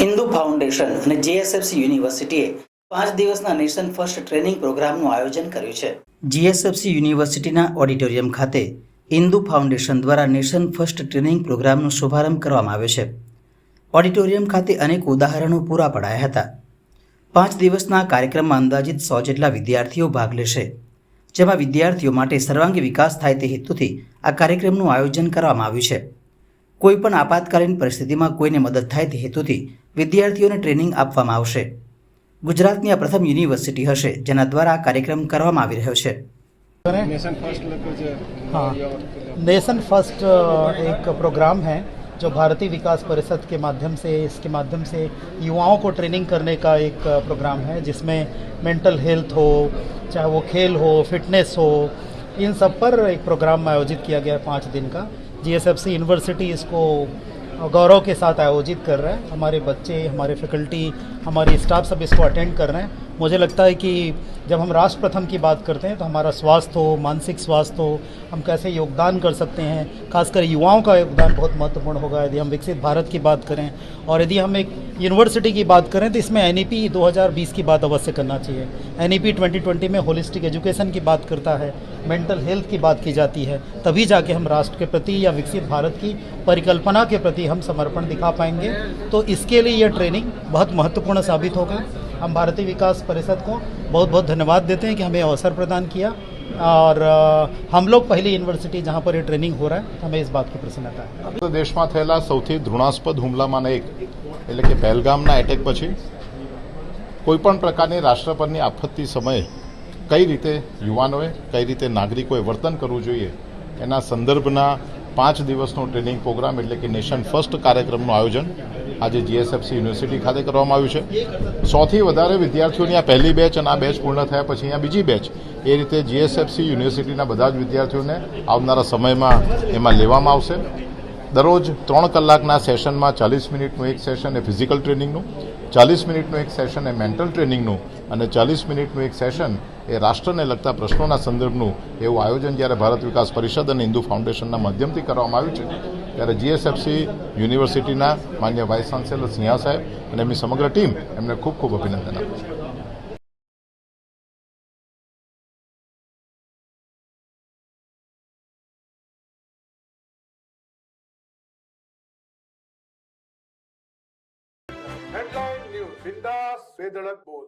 Hindu foundation અને GSFC યુનિવર્સિટીએ પાંચ દિવસના નેશન ફર્સ્ટ ટ્રેનિંગ પ્રોગ્રામનું આયોજન કર્યું છે જીએસએફસી યુનિવર્સિટીના ઓડિટોરિયમ ખાતે હિન્દુ ફાઉન્ડેશન દ્વારા નેશન ફર્સ્ટ ટ્રેનિંગ પ્રોગ્રામનો શુભારંભ કરવામાં આવ્યો છે ઓડિટોરિયમ ખાતે અનેક ઉદાહરણો પૂરા પડાયા હતા પાંચ દિવસના કાર્યક્રમમાં અંદાજિત સો જેટલા વિદ્યાર્થીઓ ભાગ લેશે જેમાં વિદ્યાર્થીઓ માટે સર્વાંગી વિકાસ થાય તે હેતુથી આ કાર્યક્રમનું આયોજન કરવામાં આવ્યું છે કોઈપણ આપતકાલીન પરિસ્થિતિમાં કોઈને મદદ થાય તે હેતુથી વિદ્યાર્થીઓને ટ્રેનિંગ આપવામાં આવશે ગુજરાતની પ્રથમ યુનિવર્સિટી હશે જેના દ્વારા આ કાર્યક્રમ કરવામાં આવી રહ્યો છે નેશન ફર્સ્ટ લખો છે હા નેશન ફર્સ્ટ એક પ્રોગ્રામ છે જો ભારતીય વિકાસ પરિષદ કે માધ્યમ સે ઇસકે માધ્યમ સે યુવાઓ કો ટ્રેનિંગ કરને કા એક પ્રોગ્રામ હે જિસમે મેન્ટલ હેલ્થ હો ચાહે વો ખેલ હો ફિટનેસ હો ઇન સબ પર એક પ્રોગ્રામ આયોજિત કિયા ગયા 5 દિન કા जीएसएफसी यूनिवर्सिटी इसको गौरव के साथ आयोजित कर रहा है हमारे बच्चे हमारे फैकल्टी हमारे स्टाफ सब इसको अटेंड कर रहे हैं मुझे लगता है कि जब हम राष्ट्र प्रथम की बात करते हैं तो हमारा स्वास्थ्य हो मानसिक स्वास्थ्य हो हम कैसे योगदान कर सकते हैं खासकर युवाओं का योगदान बहुत महत्वपूर्ण होगा यदि हम विकसित भारत की बात करें और यदि हम एक यूनिवर्सिटी की बात करें तो इसमें एन 2020 e की बात अवश्य करना चाहिए एन 2020 e में होलिस्टिक एजुकेशन की बात करता है मेंटल हेल्थ की बात की जाती है तभी जाके हम राष्ट्र के प्रति या विकसित भारत की परिकल्पना के प्रति हम समर्पण दिखा पाएंगे तो इसके लिए यह ट्रेनिंग बहुत महत्वपूर्ण साबित होगा हम भारतीय विकास परिषद को बहुत-बहुत धन्यवाद देते हैं कि हमें अवसर प्रदान किया और हम लोग पहली यूनिवर्सिटी जहां पर ट्रेनिंग हो रहा है हमें इस बात की प्रसन्नता है देशमा थैला चौथी धृुणास्पद हुमलामा ने एक એટલે કે બેલગામ ના એટેક પછી કોઈ પણ પ્રકારની રાષ્ટ્રપરની આફતથી સમયે કઈ રીતે યુવાનોએ કઈ રીતે નાગરિકોએ વર્તન કરવું જોઈએ એના સંદર્ભના 5 દિવસનો ટ્રેનિંગ પ્રોગ્રામ એટલે કે નેશન ફર્સ્ટ કાર્યક્રમનું આયોજન આજે જીએસએફસી યુનિવર્સિટી ખાતે કરવામાં આવ્યું છે સોથી વધારે વિદ્યાર્થીઓની આ પહેલી બેચ અને આ બેચ પૂર્ણ થયા પછી અહીંયા બીજી બેચ એ રીતે જીએસએફસી યુનિવર્સિટીના બધા જ વિદ્યાર્થીઓને આવનારા સમયમાં એમાં લેવામાં આવશે દરરોજ ત્રણ કલાકના સેશનમાં ચાલીસ મિનિટનું એક સેશન એ ફિઝિકલ ટ્રેનિંગનું ચાલીસ મિનિટનું એક સેશન એ મેન્ટલ ટ્રેનિંગનું અને ચાલીસ મિનિટનું એક સેશન એ રાષ્ટ્રને લગતા પ્રશ્નોના સંદર્ભનું એવું આયોજન જ્યારે ભારત વિકાસ પરિષદ અને હિન્દુ ફાઉન્ડેશનના માધ્યમથી કરવામાં આવ્યું છે ત્યારે જીએસએફસી યુનિવર્સિટીના માન્ય વાઇસ ચાન્સેલર સ્નેહા સાહેબ અને એમની સમગ્ર ટીમ એમને ખૂબ ખૂબ અભિનંદન આપું છું હેડલાઇન ન્યૂઝ બિંદાસ બેધડક બોલ